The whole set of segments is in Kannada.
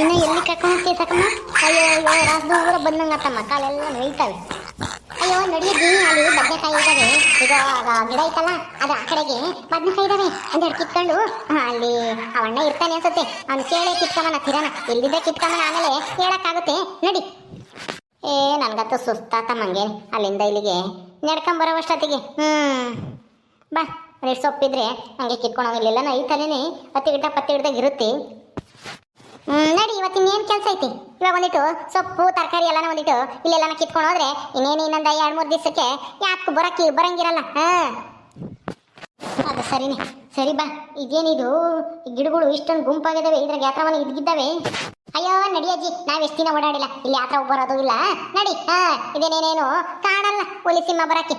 ಇನ್ನು ಎಲ್ಲಿ ಕರ್ಕೊಂಡು ತಕ್ಕಮ್ಮ ಅಯ್ಯೋ ಅಯ್ಯೋ ರಾಸ್ದು ಊರ ಬಂದಂಗ ಕಾಲೆಲ್ಲ ನೋಯ್ತವೆ. ಅಯ್ಯೋ ನಡಿಯಜ್ಜಿ ಅಲ್ಲಿ ಬದನೆಕಾಯಿ ಇದ್ದಾವೆ ಈಗ ಗಿಡ ಐತಲ್ಲ, ಅದು ಆ ಕಡೆಗೆ ಬದನೆಕಾಯಿ ಇದ್ದಾವೆ ಒಂದೆರಡು ಕಿತ್ಕೊಂಡು ಅಲ್ಲಿ ಆ ಅಣ್ಣ ಇರ್ತಾನೆ ಅನ್ಸುತ್ತೆ. ಅವ್ನು ಕೇಳೇ ಕಿತ್ಕಮ್ಮನ ತಿರನ ಎಲ್ಲಿದ್ದೆ ಕಿತ್ಕಮ್ಮನ ಆಮೇಲೆ ಹೇಳಕ್ಕಾಗುತ್ತೆ. ನಡಿ. ಏ, ನನಗಂತೂ ಸುಸ್ತಾತ ಮಂಗೆ. ಅಲ್ಲಿಂದ ಇಲ್ಲಿಗೆ ನಡ್ಕೊಂಬರೋವಷ್ಟೊತ್ತಿಗೆ ಹ್ಞೂ ಬಾ, ರೆಡ್ ಸೊಪ್ಪಿದ್ರೆ ಹಂಗೆ ಕಿತ್ಕೊಂಡು ಹೋಗಿಲ್ಲ ಐತಲೇನೆ ಹತ್ತಿ ಗಿಡ ಪತ್ತಿ ಗಿಡದಾಗ ಇರುತ್ತೆ. ನಡಿ ಇವತ್ತಿನ ಏನು ಕೆಲಸ ಐತಿ ಇವಾಗ ಒಂದಿಟ್ಟು ಸೊಪ್ಪು ತರಕಾರಿ ಎಲ್ಲಾನ ಒಂದಿಟ್ಟು ಇಲ್ಲೆಲ್ಲಾನ ಕಿತ್ಕೊಂಡು ಹೋದ್ರೆ ಇನ್ನೇನು ಇನ್ನೊಂದ ಎರಡು ಮೂರು ದಿವಸಕ್ಕೆ ಯಾಕೆ ಬರಕ್ಕೆ ಬರಂಗಿರಲ್ಲ ಹಾ ಅದು ಸರಿನೇ ಸರಿ ಬಾ ಇದೇನಿದು ಈ ಗಿಡಗಳು ಇಷ್ಟೊಂದು ಗುಂಪಾಗಿದ್ದಾವೆ ಇದ್ರಾಗ ಯಾತ್ರವನ್ನ ಇದ್ಗಿದ್ದಾವೆ ಅಯ್ಯೋ ನಡಿ ಅಜ್ಜಿ ನಾವ್ ಎಷ್ಟು ದಿನ ಓಡಾಡಿಲ್ಲ ಇಲ್ಲಿ ಯಾತ್ರ ಬರೋದು ಇಲ್ಲ ನಡಿ ಹಾ ಇದೇನೇನೇನು ಕಾಣಲ್ಲ ಹುಲಿ ಸಿಂಹ ಬರಕ್ಕೆ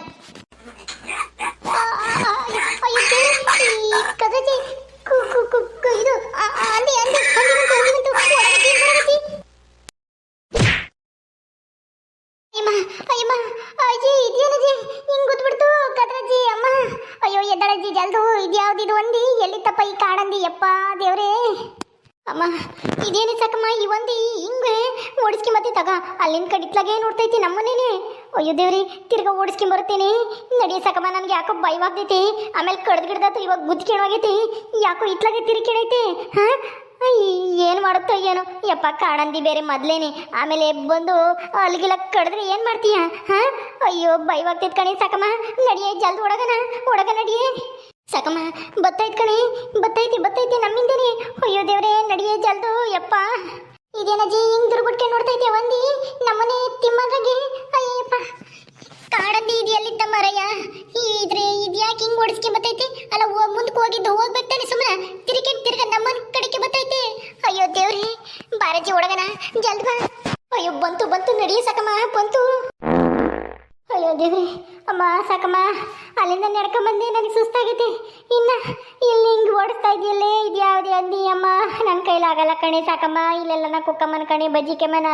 ಇದು ಹೊರಗತಿ, ಹೊರಗತಿ. ಅಯ್ಯಮ್ಮ ಅಜ್ಜಿ ಇದೇನಜ್ಜಿ ಹಿಂಗ್ ಗೊತ್ಬಿಡ್ತು ಕದ್ರಜ್ಜಿ ಅಮ್ಮ ಅಯ್ಯೋ ಎದ್ದಳಜ್ಜಿ ಜಲ್ದು ಇದ್ಯಾವ್ದಿದು ಒಂದಿ ಎಲ್ಲಿತ್ತಪ್ಪ ಈ ಕಾಡಂದಿ ಯಪ್ಪ ದೇವ್ರೇ ಅಮ್ಮ ಇದೇನು ಸಾಕಮ್ಮ ಈ ಒಂದು ಹಿಂಗೆ ಮತ್ತೆ ತಗ ಅಲ್ಲಿಂದ ಕಡಿತ್ಲಾಗೆ ನೋಡ್ತೈತಿ ನಮ್ಮನೇನೆ ಅಯ್ಯೋ ದೇವ್ರಿ, ತಿರ್ಗಾ ಓಡಿಸ್ಕೊಂಬರ್ತೀನಿ ನಡಿ ಸಕಮ್ಮ, ನನಗೆ ಯಾಕೋ ಭಯವಾಗ್ತೈತಿ. ಆಮೇಲೆ ಕಡ್ದು ಗಿಡ್ದಾತು, ಇವಾಗ ಗುದ್ಕಿಣವಾಗೈತಿ ಯಾಕೋ ಇತ್ಲಾಗೆ ತಿರುಗಿಣೈತಿ ಹಾಂ? ಏನು ಮಾಡುತ್ತೋ ಏನೋ. ಯಪ್ಪ, ಕಾಡಂದಿ ಬೇರೆ ಮೊದ್ಲೇನೆ. ಆಮೇಲೆ ಬಂದು ಅಲ್ಲಿಗೆಲ್ಲ ಕಡಿದ್ರೆ ಏನು ಮಾಡ್ತೀಯ? ಹಾಂ? ಅಯ್ಯೋ, ಭಯವಾಗ್ತೈತೆ ಕಣಿ ಸಕಮ್ಮ. ನಡಿಯೇ ಜಲ್ದಿ ಒಡಗನ ಒಡಗ ನಡಿಯೇ ಸಕಮ್ಮ, ಬತ್ತೈತ್ ಕಣಿ. ಬತ್ತೈತಿ ಬತ್ತೈತಿ ನಮ್ಮಿಂದೇನೆ. ಅಯ್ಯೋ ದೇವರೇ ನಡಿಯೇ ಜಲ್ದು. ಯಪ್ಪ. ಇದೇನಜ್ಜಿ ಹಿಂಗ್ ದುರ್ಗುಟ್ಕೆ ನೋಡ್ತೈತೆ ಒಂದಿ? ನಮ್ಮನೆ ತಿಮ್ಮದ್ರಾಗೆ? ಅಯ್ಯಪ್ಪ. ಕಾಡಂದಿ ಇದೆಯಲ್ಲಿದ್ದ ಮರಯ್ಯ? ಇದ್ರೆ ಇದ್ಯಾಕೆ ಹಿಂಗ್ ಓಡಿಸ್ಕೆ ಬತ್ತೈತಿ? ಅಲ್ಲ ಮುಂದಕ್ಕೆ ಹೋಗಿದ್ದು ಹೋಗ್ಬೇಕಾನೆ ಸುಮ್ಮನೆ ತಿರುಗಿ ತಿರ್ಗ ನಮ್ಮನ ಕಡೆಗೆ ಬತ್ತೈತಿ. ಅಯ್ಯೋ ದೇವ್ರಿ ಬಾರಜ್ಜಿ ಒಡಗನ ಜಲ್ದ್ ಬಾ. ಅಯ್ಯೋ, ಬಂತು ಬಂತು ನಡಿಯ ಸಾಕಮ್ಮ, ಬಂತು. ಅಯ್ಯೋ ದೇವ್ರಿ, ಅಮ್ಮ, ಸಾಕಮ್ಮ. ಅಲ್ಲಿಂದ ನಡ್ಕೊಂಬಂದೆ, ನನಗೆ ಸುಸ್ತಾಗೈತೆ ಇನ್ನ ಇಲ್ಲಿ ಹಿಂಗೆ ಓಡಿಸ್ತಾ ಇದೆಯಲ್ಲೇ ಇದ್ಯಾವುದೇ ಅಂದಿ ಅಮ್ಮ ಕೈಲಾಗಲ್ಲ ಕಣೆ ಸಾಕಮ್ಮ, ಇಲ್ಲೆಲ್ಲ ನಾ ಕುಕ್ಕಮ್ಮನ ಕಣೆ ಬಜ್ಜಿ ಕೆಮ್ಮನ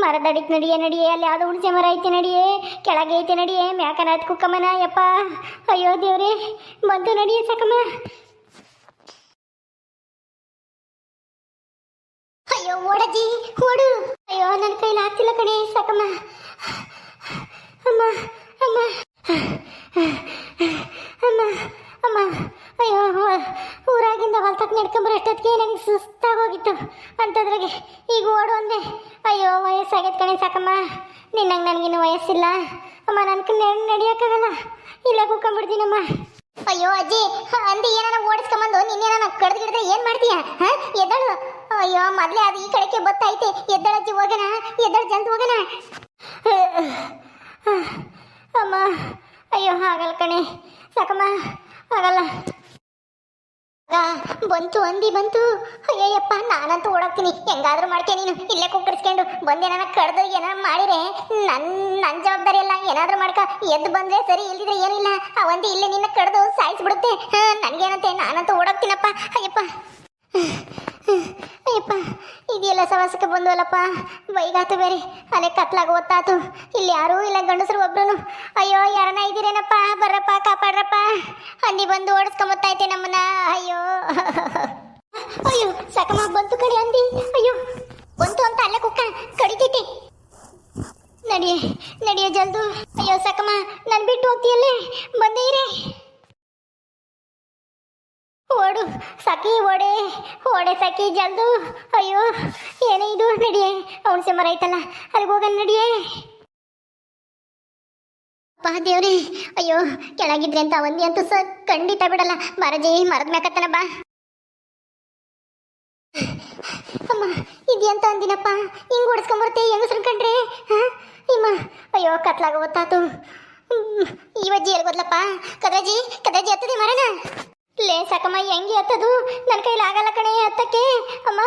ಮರದಡಿಕ್ ನಡಿಯೇ ನಡಿಯೇ, ಅಲ್ಲಿ ಯಾವುದೋ ಹುಣಸೆ ಮರ ಐತೆ ನಡಿಯೇ, ಕೆಳಗೆ ಐತೆ ನಡಿಯೇ ಮ್ಯಾಕನ ಆಯ್ತು ಕುಕ್ಕಮ್ಮನ, ಯಪ್ಪ. ಅಯ್ಯೋ ದೇವ್ರಿ ಬಂತು ನಡಿಯೇ ಸಾಕಮ್ಮ. ಅಯ್ಯೋ ಓಡಜ್ಜಿ, ಓಡು. ಅಯ್ಯೋ ನನ್ನ ಕೈಲಿ ಆಗ್ತಿಲ್ಲ ಕಣೆ ಸಾಕಮ್ಮ. ಅಮ್ಮ. ಅಮ್ಮ ಅಮ್ಮ. ಅಮ್ಮ, ಅಯ್ಯೋ ಊರಾಗಿಂದ ಹೊಲ್ತಕ್ಕೆ ನಡ್ಕೊಂಬರೋ ಅಷ್ಟೊತ್ತಿಗೆ ನನಗೆ ಸುಸ್ತಾಗೋಗಿತ್ತು. ಅಂಥದ್ರಾಗೆ ಈಗ ಓಡು ಅಂದೆ. ಅಯ್ಯೋ, ವಯಸ್ಸಾಗೈತೆ ಕಣೆ, ಸಾಕಮ್ಮ. ನಿನ್ನಂಗೆ ನನಗಿನ್ನು ವಯಸ್ಸಿಲ್ಲ. ಅಮ್ಮ ನನ್ನ ಕೈ ನಡಿಯೋಕ್ಕಾಗಲ್ಲ ಇಲ್ಲ ಕೂಕೊಂಡ್ಬಿಡ್ತೀನಮ್ಮ ಅಯ್ಯೋ, ಅಜ್ಜಿ, ಅಂದಿ ಏನಾರ ಓಡಿಸ್ಕೊಂಬಂದು ನಿನ್ನೇನ ಕಡ್ದು ಗಿಡದ್ರೆ ಏನು ಮಾಡ್ತೀಯ? ಹಾಂ? ಎದ್ದಳು. ಅಯ್ಯೋ, ಮೊದಲೇ ಅದು ಈ ಕಡೆಗೆ ಬತ್ತೈತೆ. ಎದ್ದಳಜ್ಜಿ ಹೋಗೋಣ. ಎದ್ದಳು ಜಲ್ದಿ ಹೋಗೋಣ. ಅಮ್ಮ. ಅಯ್ಯೋ ಹಾಗಲ್ ಕಣೆ. ಸಾಕಮ್ಮ. ಆಗಲ್ಲ. ಬಂತು, ಅಂದಿ ಬಂತು. ಅಯ್ಯಯ್ಯಪ್ಪ, ನಾನಂತೂ ಓಡಾಕ್ತೀನಿ ಹೆಂಗಾದ್ರೂ ಮಾಡ್ಕೆ ನೀನು. ಇಲ್ಲೇ ಕುಕ್ಕರಿಸ್ಕೊಂಡು ಬಂದೇನ ಕಡ್ದು ಏನಾರ ಮಾಡಿರೆ ನನ್ನ ನನ್ನ ಜವಾಬ್ದಾರಿ ಇಲ್ಲ ಏನಾದ್ರೂ ಮಾಡ್ಕ. ಎದ್ದು ಬಂದ್ರೆ ಸರಿ, ಇಲ್ದಿದ್ರೆ ಏನಿಲ್ಲ. ಆ ಒಂದಿ ಇಲ್ಲೇ ನಿನ್ನ ಕಡ್ದು ಸಾಯಿಸ್ಬಿಡುತ್ತೆ. ನನಗೇನಂತೆ ನಾನಂತೂ ಓಡಾಕ್ತೀನಪ್ಪ ಅಯ್ಯಪ್ಪ. ಅಯ್ಯಪ್ಪ. ಇದೆಲ್ಲ ಸವಾಸಕ್ಕೆ ಬಂದ್ವಲ್ಲಪ್ಪ? ಬೈಗಾತು ಬೇರೆ. ಅಲೆ ಕತ್ಲಾಗ ಒತ್ತಾತು. ಇಲ್ಲಿ ಯಾರೂ ಇಲ್ಲ ಗಂಡಸರು ಒಬ್ರು ಅಯ್ಯೋ, ಯಾರನ ಇದ್ದೀರೇನಪ್ಪ? ಬರ್ರಪ್ಪ, ಕಾಪಾಡ್ರಪ್ಪ. ಹಂದಿ ಬಂದು ಓಡಿಸ್ಕೊಂಬತ್ತೈತೆ ನಮ್ಮನ್ನ. ಅಯ್ಯೋ. ಅಯ್ಯೋ ಸಕಮ ಬಂತು ಕಡೆ ಹಂದಿ. ಅಯ್ಯೋ, ಬಂತು ಅಂತ ಅಲ್ಲೇ ಕುಕ್ಕ. ಕಡಿತೈತಿ. ನಡಿಯ ನಡಿಯ ಜಲ್ದು. ಅಯ್ಯೋ ಸಕಮ ನನ್ ಬಿಟ್ಟು ಹೋಗ್ತೀಯಲ್ಲೇ? ಬಂದೇ ಇರೇ. ಓಡು, ಸಖಿ ಓಡೆ ಓಡೆ ಸಖಿ ಜಲ್ದು. ಅಯ್ಯೋ, ಏನೇ ಇದು? ನಡಿಯೇ ಹುಣಸೆ ಮರ ಐತಲ್ಲ ಅಲ್ಲಿಗೆ ಹೋಗೋಣ ನಡಿಯೇ. ಅಪ್ಪ, ದೇವ್ರಿ, ಅಯ್ಯೋ, ಕೆಳಗಿದ್ರೆ ಅಂತ ಒಂದಿ ಅಂತೂ ಸ ಖಂಡಿತ ಬಿಡಲ್ಲ. ಮರಜಿ ಮರದ ಮ್ಯಾಕತ್ತನ ಬಾ. ಅಮ್ಮ ಇದೆಂತ ಅಂದಿನಪ್ಪ, ಹಿಂಗೆ ಓಡಿಸ್ಕೊಂಬರುತ್ತೆ ಹೆಂಗಸ್ರು ಕಂಡ್ರೆ? ಹಾಂ? ಇಮ್ಮ, ಅಯ್ಯೋ, ಕತ್ಲಾಗ ಈ ಬಜ್ಜಿ ಎಲ್ಲಿ ಗೊತ್ತಲಪ್ಪ ಕದ್ರಜಿ ಕದಜಿ ಹತ್ತದೆ ಮರಣ ಲೇ ಸಾಕಮ್ಮ, ಹೆಂಗೆ ಹತ್ತದು? ನನ್ನ ಕೈಲಿ ಆಗಲ್ಲ ಕಣೆ ಹತ್ತಕ್ಕೆ. ಅಮ್ಮ.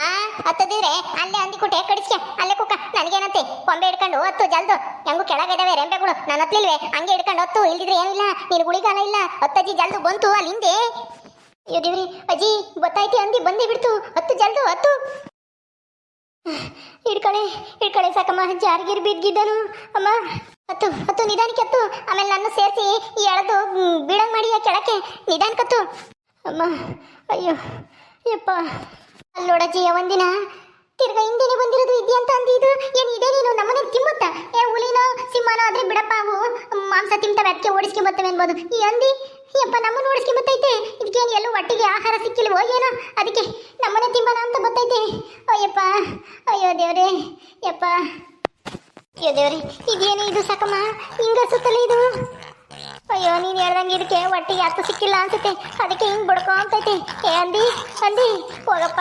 ಆ, ಹತ್ತದಿದ್ರೆ ಅಲ್ಲೇ ಅಂದಿ ಕುಟೆ ಕಡಿಸ್ಕೆ. ಅಲ್ಲೇ ಕುಕ್ಕ ನನಗೇನಂತೆ ಕೊಂಬೆ ಹಿಡ್ಕೊಂಡು ಹತ್ತು ಜಲ್ದು. ಹೆಂಗು ಕೆಳಗಿದಾವೆ ರೆಂಬೆಗಳು. ನಾನು ಹತ್ತಲಿಲ್ವೆ ಹಂಗೆ ಹಿಡ್ಕೊಂಡು ಹತ್ತು, ಇಲ್ದಿದ್ರೆ ಏನಿಲ್ಲ. ನೀನು ಗುಳಿಗಾಲ ಇಲ್ಲ. ಹತ್ತಜ್ಜಿ ಜಲ್ದು ಬಂತು ಅಲ್ಲಿ ಹಿಂದೆ ಅಯ್ಯೋ ದೇವ್ರಿ, ಅಜ್ಜಿ, ಗೊತ್ತಾಯ್ತಿ ಅಂದಿ ಬಂದೇ ಬಿಡ್ತು. ಹತ್ತು ಜಲ್ದು, ಹತ್ತು. ಹಿಡ್ಕಳೆ ಹಿಡ್ಕಳೆ ಸಾಕಮ್ಮ ಜಾರ್ಗಿರ್ ಬಿದ್ದಿದ್ದನು ಅಮ್ಮ, ಅತ್ತು ಅತ್ತು, ನಿಧಾನಕ್ಕೆ ಹತ್ತು ಆಮೇಲೆ ನನ್ನ ಸೇರಿಸಿ ಎಳೆದು ಬೀಳಂಗ್ ಮಾಡಿ ಕೆಳಕ್ಕೆ. ನಿಧಾನಕ್ಕೆ ಹತ್ತು ಅಮ್ಮ, ಅಯ್ಯೋ, ಯಪ್ಪ. ಅಲ್ಲೋಡಜ್ಜಿ ಒಂದಿನ ತಿರ್ಗಾ ಹಿಂದೆನೆ ಬಂದಿರೋದು ಇದೆಯಂತ ಅಂದಿದ್ದು ಏನು ಇದೆ ನೀನು? ನಮ್ಮನೆ ತಿಮ್ಮತ್ತ? ಏ ಹುಲಿನೋ, ಸಿಂಹನೋ ಆದ್ರೆ ಬಿಡಪ್ಪ ಅವು. ಮಾಂಸ ತಿಂತವೆ ಅದಕ್ಕೆ ಓಡಿಸ್ಕೊಂಬತ್ತವೆ ಅನ್ಬೋದು. ಈ ಅಂದಿ? ಯಪ್ಪ, ನಮ್ಮನ್ನು ಓಡಿಸ್ಕೊಂಡ್ ಬತ್ತೈತೆ? ಇದಕ್ಕೇನು ಎಲ್ಲೂ ಒಟ್ಟಿಗೆ ಆಹಾರ ಸಿಕ್ಕಿಲ್ವೋ ಏನೋ? ಅದಕ್ಕೆ ನಮ್ಮನೆ ತಿಂಬನ ಅಂತ ಬತ್ತೈತೆ. ಅಯ್ಯಪ್ಪ, ಅಯ್ಯೋ ದೇವ್ರೇ, ಯಪ್ಪ. ಅಯ್ಯೋ ದೇವ್ರೆ, ಇದೇನು ಇದು ಸಾಕಮ್ಮ ಹಿಂಗ ಸುತ್ತಲೇ ಇದು? ಅಯ್ಯೋ, ನೀನ್ ಹೇಳ್ದಂಗೆ ಇದಕ್ಕೆ ಒಟ್ಟಿಗೆ ಯಾಕೂ ಸಿಕ್ಕಿಲ್ಲ ಅನ್ಸುತ್ತೆ. ಅದಕ್ಕೆ ಹಿಂಗ್ ಬಡ್ಕೊಂತೈತಿ ಏ, ಅಂದಿ ಅಂದಿ. ಹೋಗಪ್ಪ,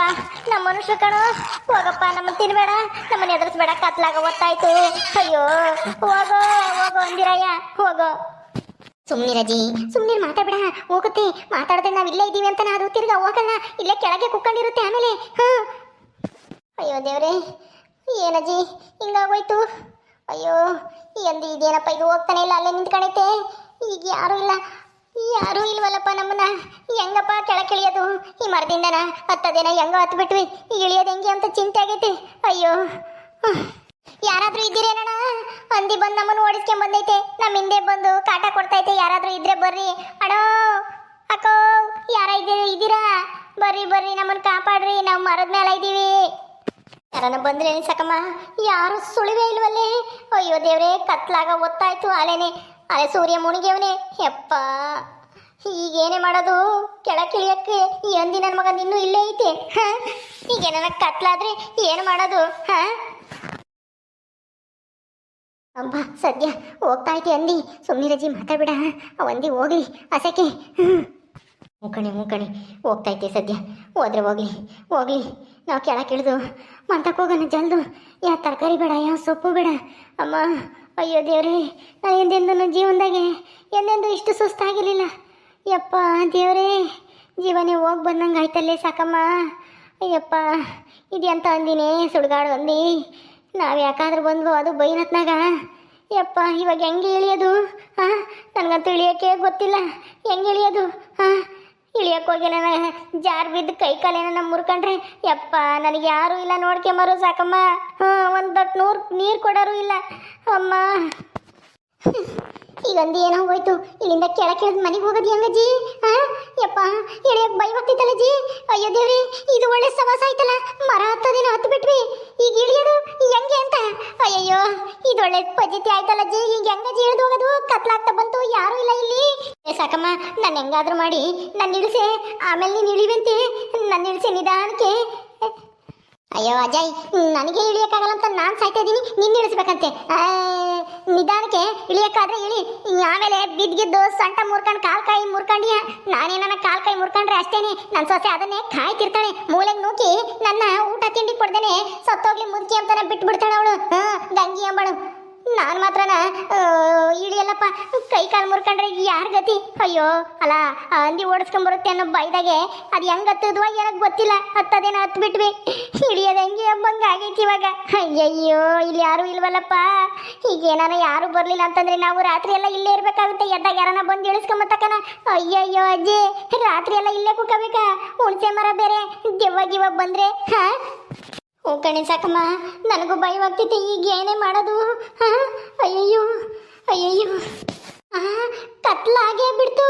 ನಮ್ಮ ಮನುಷ್ಯ ಕಣೋ. ಹೋಗಪ್ಪ, ನಮ್ಮನ್ನು ತಿನ್ಬೇಡ. ನಮ್ಮನ್ನು ಎದುರಿಸ್ಬೇಡ. ಕತ್ಲಾಗ ಗೊತ್ತಾಯ್ತು ಅಯ್ಯೋ, ಹೋಗೋ ಹೋಗೋ ಅಂದಿರಯ್ಯ. ಹೋಗೋ. ಸುಮ್ನಿರಜಿ ಸುಮ್ನಿರ್ ಮಾತಾಡ್ಬೇಡ. ಹೋಗುತ್ತೆ. ಮಾತಾಡದೆ ನಾವ್ ಇಲ್ಲೇ ಇದೀವಿ ಅಂತ ಅದು ತಿರ್ಗಾ ಹೋಗಲ್ಲ. ಇಲ್ಲೇ ಕೆಳಗೆ ಕುಕ್ಕೊಂಡಿರುತ್ತೆ ಆಮೇಲೆ. ಹಾ. ಅಯ್ಯೋ ದೇವ್ರೆ. ಏನಜ್ಜಿ ಹಿಂಗಾಗೋಯ್ತು. ಅಯ್ಯೋ ಎಂದು ಇದೇನಪ್ಪ, ಇದು ಹೋಗ್ತಾನೆ ಇಲ್ಲ, ಅಲ್ಲೇ ನಿಂತ್ಕೊಂಡೈತೆ ಈಗ ಯಾರು ಇಲ್ಲ. ಯಾರೂ ಇಲ್ವಲ್ಲಪ್ಪ ನಮ್ಮನ್ನ. ಹೆಂಗಪ್ಪ ಕೆಳಕಿಳಿಯೋದು ಈ ಮರದಿಂದನ? ಹತ್ತದೇನ ಹೆಂಗ ಹತ್ತು ಬಿಟ್ವಿ ಇಳಿಯೋದು ಹೆಂಗೆ ಅಂತ ಚಿಂತೆ ಆಗೈತೆ. ಅಯ್ಯೋ. ಯಾರಾದ್ರೂ ಇದ್ದೀರೇನಣ್ಣ? ಅಂದಿ ಬಂದು ನಮ್ಮನ್ನು ಓಡಿಸ್ಕೊಂಡ್ ಬಂದೈತೆ. ನಮ್ಮ ಹಿಂದೆ ಬಂದು ಕಾಟ ಕೊಡ್ತೈತೆ. ಯಾರಾದ್ರೂ ಇದ್ರೆ ಬರ್ರಿ. ಅಡೋ, ಅಕ್ಕೋ, ಯಾರ ಇದ್ದೀರಿ ಇದ್ದೀರಾ? ಬರ್ರಿ ಬರ್ರಿ. ನಮ್ಮನ್ನು ಕಾಪಾಡ್ರಿ. ನಾವು ಮರದ ಮೇಲೆ ಇದ್ದೀವಿ. ಯಾರನ್ನ ಬಂದ್ರೆ ಸಕಮ್ಮ? ಯಾರು ಸುಳಿವೆ ಇಲ್ವಲ್ಲೇ? ಅಯ್ಯೋ ದೇವ್ರೆ, ಕತ್ಲಾಗ ಒತ್ತಾಯ್ತು ಅಲೆನೆ ಅಲೆ ಸೂರ್ಯ ಮುಣಿಗೆವನೆ ಯಪ್ಪ. ಈಗೇನೇ ಮಾಡೋದು? ಕೆಳಕಿಳಿಯಕ್ಕೆ ಈ ಅಂದಿ ನನ್ನ ಮಗ ಇನ್ನೂ ಇಲ್ಲೇ ಐತೆ. ಹಾ? ಈಗ ಕತ್ಲಾದ್ರೆ ಏನು ಮಾಡೋದು? ಹ? ಅಬ್ಬ ಸದ್ಯ ಹೋಗ್ತಾ ಐತಿ ಅಂದಿ? ಸುಮ್ಮನಿರಜಿ ಮಾತಾಡ್ಬಿಡ. ಒಂದಿ ಹೋಗ್ಲಿ ಅಸಕ್ಕೆ ಹ್ಮ್. ಮೂಕಣಿ ಹೋಗ್ತಾ ಇದ್ದೆ ಸದ್ಯ? ಹೋದ್ರೆ ಹೋಗ್ಲಿ ಹೋಗ್ಲಿ. ನಾವು ಕೆಳಕ್ಕೆ ಇಳಿದು ಮಂತಕ್ಕೆ ಹೋಗೋಣ ಜಲ್ದು. ಯಾ ತರಕಾರಿ ಬೇಡ, ಯಾ ಸೊಪ್ಪು ಬೇಡ. ಅಮ್ಮ, ಅಯ್ಯೋ ದೇವ್ರೇ ನಾ ಎಂದೆಂದು ನನ್ನ ಜೀವನದಾಗೆ, ಎಂದೆಂದು ಇಷ್ಟು ಸುಸ್ತಾಗಿರಲಿಲ್ಲ. ಯಪ್ಪ ದೇವ್ರೇ, ಜೀವನೇ ಹೋಗಿ ಬಂದಂಗೆ ಆಯ್ತಲ್ಲೇ ಸಾಕಮ್ಮ. ಅಯ್ಯಪ್ಪ ಇದೆಂತ ಅಂದಿನೇ, ಸುಡ್ಗಾಡು ಅಂದಿ. ನಾವು ಯಾಕಂದ್ರೆ ಬಂದ್ವು ಅದು ಬೈನತ್ನಾಗ ಯಪ್ಪ, ಇವಾಗ ಹೆಂಗೆ ಇಳಿಯೋದು? ಹಾಂ ನನಗಂತೂ ಇಳಿಯೋಕ್ಕೆ ಗೊತ್ತಿಲ್ಲ. ಹೆಂಗೆ ಇಳಿಯೋದು? ಹಾಂ ಇಳಿಯಕ್ಕೆ ಹೋಗಿ ನನ್ನ ಜಾರ್ ಬಿದ್ದು ಕೈ ಕಾಲೇನ ಮುರ್ಕೊಂಡ್ರೆ ಯಪ್ಪ, ನನಗೆ ಯಾರೂ ಇಲ್ಲ ನೋಡ್ಕೊಂಬರು ಸಾಕಮ್ಮ. ಹಾಂ, ಒಂದು ದೊಡ್ಡ ನೂರು ನೀರು ಕೊಡೋರು ಇಲ್ಲ. ಅಮ್ಮ. ಈಗ ಅಂದಿ ಏನೋ ಹೋಯ್ತು. ಇಲ್ಲಿಂದ ಕೆಳಗೆ ಇಳಿದು ಮನೆಗೆ ಹೋಗೋದು ಹೆಂಗಜ್ಜಿ? ಹಾ ಯಪ್ಪ ಬೈ ಬರ್ತಿತ್ತಲ್ಲ ಜಿ ಅಯ್ಯೋ ದೇವ್ರಿ, ಇದು ಒಳ್ಳೆ ಸವಾಸ ಆಯ್ತಲ್ಲ. ಮರ ಹತ್ತೋದಿನ ಹತ್ತು ಬಿಟ್ವಿ ಈಗ ಇಳಿಯೋದು ಹೆಂಗೆ ಅಂತ? ಅಯ್ಯಯ್ಯೋ ಇದು ಒಳ್ಳೆ ಪದ್ಧತಿ ಆಯ್ತಲ್ಲ ಜಿ ಈಗ ಹೆಂಗಜ್ಜಿ ಇಳಿದು ಹೋಗೋದು? ಕತ್ಲಾಗ್ತಾ ಬಂತು, ಯಾರೂ ಇಲ್ಲ ಇಲ್ಲಿ. ಸಾಕಮ್ಮ, ನಾನು ಹೆಂಗಾದ್ರೂ ಮಾಡಿ. ನನ್ನ ಇಳಿಸೆ. ಆಮೇಲೆ ನೀನು ಇಳಿವಂತೆ. ನನ್ನ ಇಳಿಸೆ ನಿಧಾನಕ್ಕೆ. ಅಯ್ಯೋ ಅಜಯ್, ನನಗೆ ಇಳಿಯಕ್ಕಾಗಲ್ಲ ಅಂತ ನಾನು ಸಾಯ್ತಾ ಇದ್ದೀನಿ, ನಿನ್ನ ಇಳಿಸ್ಬೇಕಂತೆ. ನಿಧಾನಕ್ಕೆ ಇಳಿಯಕ್ಕಾದ್ರೆ ಇಳಿ. ಆಮೇಲೆ ಬಿದ್ದಿದ್ದು ಸೊಂಟ ಮುರ್ಕೊಂಡು ಕಾಲ್ ಕೈ ಮುರ್ಕೊಂಡಿಯ. ನಾನೇನ ಕಾಲು ಕೈ ಮುರ್ಕೊಂಡ್ರೆ ಅಷ್ಟೇನೆ. ನನ್ನ ಸೊಸೆ ಅದನ್ನೇ ಕಾಯ್ತಿರ್ತಾಳೆ. ಮೂಲೆಗೆ ನೂಕಿ ನನ್ನ ಊಟ ತಿಂಡಿ ಕೊಡ್ದೇನೆ ಸತ್ತೋಗ್ಲಿ ಮುದುಕಿ ಅಂತಾನೆ ಬಿಟ್ಬಿಡ್ತಾಳೆ ಅವಳು. ಹಾ ಗಂಗಿ ಅಂಬಳು. ನಾನು ಮಾತ್ರನ ಇಳಿಯಲ್ಲಪ್ಪ ಕೈ ಕಾಲು ಮುರ್ಕೊಂಡ್ರೆ ಯಾರ ಗತಿ? ಅಯ್ಯೋ, ಅಲ್ಲ ಹಂದಿ ಓಡಿಸ್ಕೊಂಬರುತ್ತೆ ಅನ್ನೋ ಬೈದಾಗೆ ಅದು ಹೆಂಗ್ ಹತ್ತದ್ವ ಏನಕ್ಕೆ ಗೊತ್ತಿಲ್ಲ, ಹತ್ತದೇನ ಹತ್ತು ಬಿಟ್ವಿ ಇಳಿಯೋದು ಹೆಂಗೆ ಹಬ್ಬಂಗೆ ಆಗೈತಿ ಇವಾಗ? ಅಯ್ಯಯ್ಯೋ, ಇಲ್ಲಿ ಯಾರು ಇಲ್ವಲ್ಲಪ್ಪ. ಈಗ ಏನಾರ ಯಾರು ಬರಲಿಲ್ಲ ಅಂತಂದ್ರೆ ನಾವು ರಾತ್ರಿ ಎಲ್ಲ ಇಲ್ಲೇ ಇರಬೇಕಾಗುತ್ತೆ, ಎದ್ದಾಗ ಯಾರನ್ನ ಬಂದು ಇಳಿಸ್ಕೊಂಬತ್ತಕನ ಅಯ್ಯಯ್ಯೋ ಅಜ್ಜಿ, ರಾತ್ರಿ ಎಲ್ಲ ಇಲ್ಲೇ ಕುಕ್ಕಬೇಕಾ ಹುಣಸೆ ಮರ ಬೇರೆ, ದೆವ್ವ ಗಿವ ಬಂದ್ರೆ, ಹಾ? ಓ ಕಣೆ ಸಾಕಮ್ಮ ನನಗೂ ಭಯವಾಗ್ತಿತ್ತು ಈಗ ಏನೇ ಮಾಡೋದು? ಅಯ್ಯಯ್ಯೋ ಅಯ್ಯಯ್ಯೋ. ಕತ್ಲಾಗೇ ಬಿಡ್ತು.